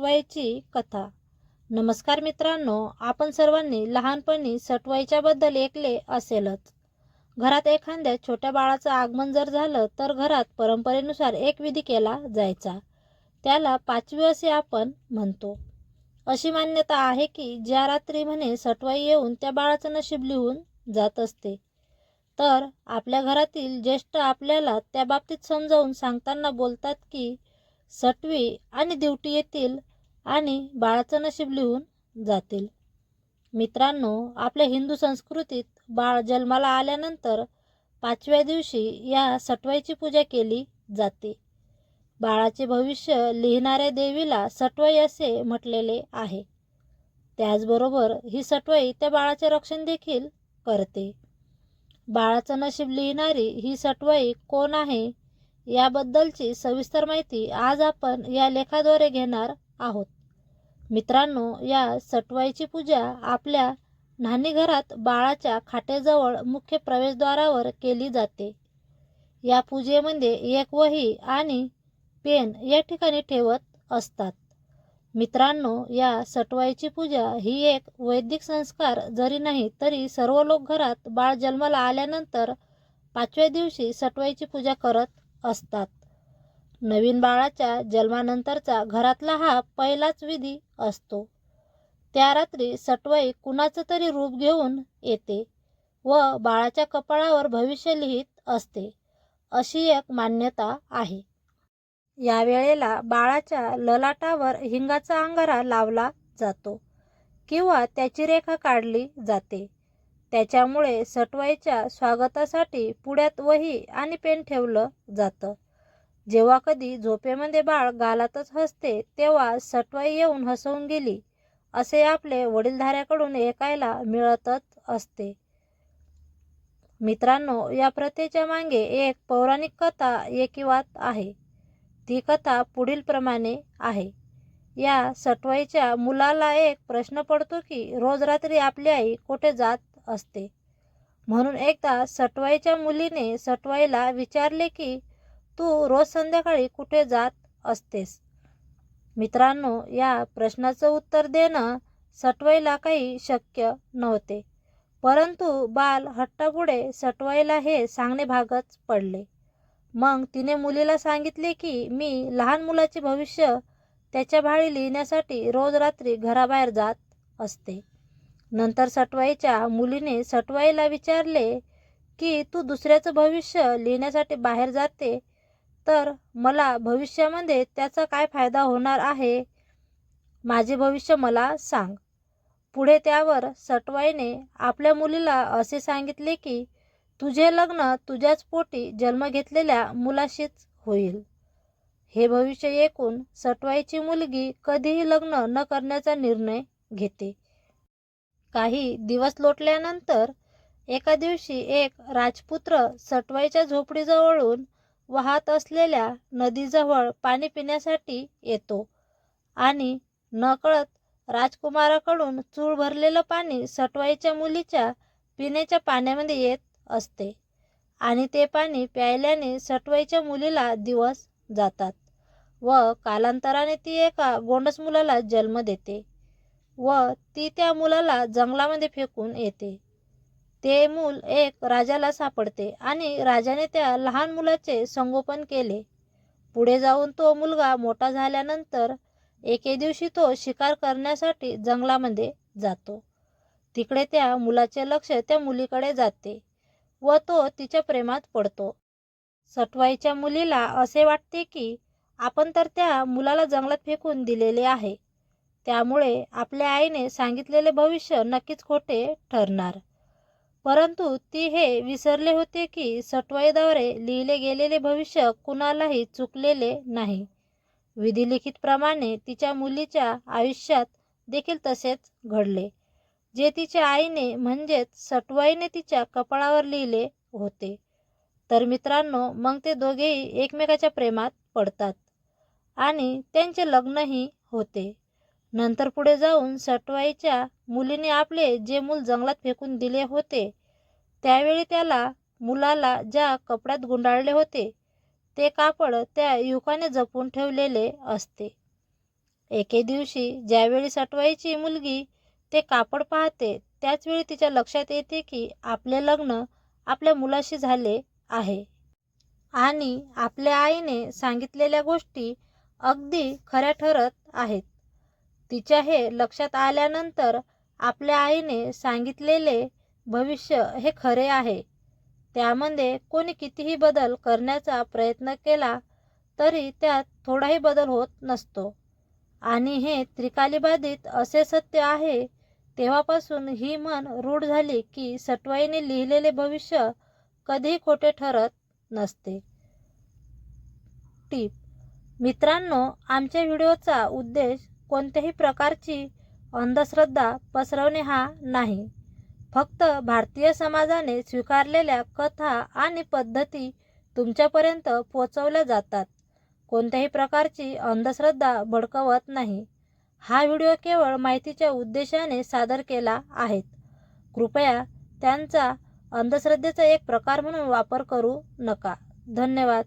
सटवाईची कथा. नमस्कार मित्रांनो आपण सर्वांनी लहानपणी सटवाईच्या बद्दल ऐकले असेलच. घरात एखाद्या छोट्या बाळाचं आगमन जर झालं तर घरात परंपरेनुसार एक विधी केला जायचा. त्याला पाचवी असे आपण म्हणतो. अशी मान्यता आहे की ज्या रात्री म्हणे सटवाई येऊन त्या बाळाचं नशीब लिहून जात असते तर आपल्या घरातील ज्येष्ठ आपल्याला त्या बाबतीत समजावून सांगताना बोलतात की सटवी आणि दिवटी येतील आणि बाळाचं नशीब लिहून जातील. मित्रांनो आपल्या हिंदू संस्कृतीत बाळ जन्माला आल्यानंतर पाचव्या दिवशी या सटवाईची पूजा केली जाते. बाळाचे भविष्य लिहिणाऱ्या देवीला सटवाई असे म्हटलेले आहे. त्याचबरोबर ही सटवाई त्या बाळाचे रक्षण देखील करते. बाळाचं नशीब लिहिणारी ही सटवाई कोण आहे याबद्दलची सविस्तर माहिती आज आपण या लेखाद्वारे घेणार आहोत. मित्रांनो या सटवाईची पूजा आपल्या न्हाणीघरात बाळाच्या खाटेजवळ मुख्य प्रवेशद्वारावर केली जाते. या पूजेमध्ये एक वही आणि पेन या ठिकाणी ठेवत असतात. मित्रांनो या सटवाईची पूजा ही एक वैदिक संस्कार जरी नाही तरी सर्व लोक घरात बाळ जन्माला आल्यानंतर पाचव्या दिवशी सटवाईची पूजा करत असतात. नवीन बाळाच्या जन्मानंतरचा घरातला हा पहिलाच विधी असतो. त्या रात्री सटवाई कुणाचं तरी रूप घेऊन येते व बाळाच्या कपाळावर भविष्य लिहित असते अशी एक मान्यता आहे. या वेळेला बाळाच्या ललाटावर हिंगाचा अंगारा लावला जातो किंवा त्याची रेखा काढली जाते. त्याच्यामुळे सटवाईच्या स्वागतासाठी पुढ्यात वही आणि पेन ठेवलं जातं. जेव्हा कधी झोपेमध्ये बाळ गालातच हसते तेव्हा सटवाई येऊन हसवून गेली. असे आपले वडीलधाऱ्याकडून ऐकायला मिळतच असते. मित्रांनो या प्रथेच्या मागे एक पौराणिक कथा एकिवात आहे. ती कथा पुढील प्रमाणे आहे. या सटवाईच्या मुलाला एक प्रश्न पडतो की रोज रात्री आपली आई कुठे जात असते? म्हणून एकदा सटवाईच्या मुलीने सटवाईला विचारले की तू रोज संध्याकाळी कुठे जात असतेस? मित्रांनो या प्रश्नाचं उत्तर देणं सटवाईला काही शक्य नव्हते. परंतु बाल हट्टापुढे सटवाईला हे सांगणे भागच पडले. मग तिने मुलीला सांगितले की मी लहान मुलाचे भविष्य त्याच्या भाळी लिहिण्यासाठी रोज रात्री घराबाहेर जात असते. नंतर सटवाईच्या मुलीने सटवाईला विचारले की तू दुसऱ्याचं भविष्य लिहिण्यासाठी बाहेर जाते तर मला भविष्यामध्ये त्याचा काय फायदा होणार आहे? माझे भविष्य मला सांग. पुढे त्यावर सटवाईने आपल्या मुलीला असे सांगितले की तुझे लग्न तुझ्याच पोटी जन्म घेतलेल्या मुलाशीच होईल. हे भविष्य ऐकून सटवाईची मुलगी कधीही लग्न न करण्याचा निर्णय घेते. काही दिवस लोटल्यानंतर एका दिवशी एक राजपुत्र सटवाईच्या झोपडीजवळून वाहत असलेल्या नदीजवळ पाणी पिण्यासाठी येतो. आणि नकळत राजकुमाराकडून चूळ भरलेलं पाणी सटवाईच्या मुलीच्या पिण्याच्या पाण्यामध्ये येत असते. आणि ते पाणी प्यायल्याने सटवाईच्या मुलीला दिवस जातात व कालांतराने ती एका गोंडस मुलाला जन्म देते व ती त्या मुलाला जंगलामध्ये फेकून येते. ते मूल एक राजाला सापडते आणि राजाने त्या लहान मुलाचे संगोपन केले. पुढे जाऊन तो मुलगा मोठा झाल्यानंतर एके दिवशी तो शिकार करण्यासाठी जंगलामध्ये जातो. तिकडे त्या मुलाचे लक्ष त्या मुलीकडे जाते व तो तिच्या प्रेमात पडतो. सटवाईच्या मुलीला असे वाटते की आपण तर त्या मुलाला जंगलात फेकून दिलेले आहे. त्यामुळे आपल्या आईने सांगितलेले भविष्य नक्कीच खोटे ठरणार. परंतु ती हे विसरले होते की सटवाईद्वारे लिहिले गेलेले भविष्य कुणालाही चुकलेले नाही. विधिलिखितप्रमाणे तिच्या मुलीच्या आयुष्यात देखील तसेच घडले जे तिच्या आईने म्हणजेच सटवाईने तिच्या कपाळावर लिहिले होते. तर मित्रांनो मग ते दोघेही एकमेकाच्या प्रेमात पडतात आणि त्यांचे लग्नही होते. नंतर पुढे जाऊन सटवाईच्या मुलीने आपले जे मूल जंगलात फेकून दिले होते त्यावेळी त्याला मुलाला ज्या कपड्यात गुंडाळले होते ते कापड त्या युवकाने जपून ठेवलेले असते. एके दिवशी ज्यावेळी सटवाईची मुलगी ते कापड पाहते त्याचवेळी तिच्या लक्षात येते की आपले लग्न आपल्या मुलाशी झाले आहे. आणि आपल्या आईने सांगितलेल्या गोष्टी अगदी खऱ्या ठरत आहेत. तिच्या हे लक्षात आल्यानंतर आपल्या आईने सांगितलेले भविष्य हे खरे आहे. त्यामध्ये कोणी कितीही बदल करण्याचा प्रयत्न केला तरी त्यात थोडाही बदल होत नसतो. आणि हे त्रिकालीबाधित असे सत्य आहे तेव्हापासून ही मन रूढ झाली की सटवाईने लिहिलेले भविष्य कधीही खोटे ठरत नसते. टीप मित्रांनो आमच्या व्हिडिओचा उद्देश कोणत्याही प्रकारची अंधश्रद्धा पसरवणे हा नाही. फक्त भारतीय समाजाने स्वीकारलेल्या कथा आणि पद्धती तुमच्यापर्यंत पोचवल्या जातात. कोणत्याही प्रकारची अंधश्रद्धा भडकवत नाही. हा व्हिडिओ केवळ माहितीच्या उद्देशाने सादर केला आहेत कृपया त्यांचा अंधश्रद्धेचा एक प्रकार म्हणून वापर करू नका. धन्यवाद.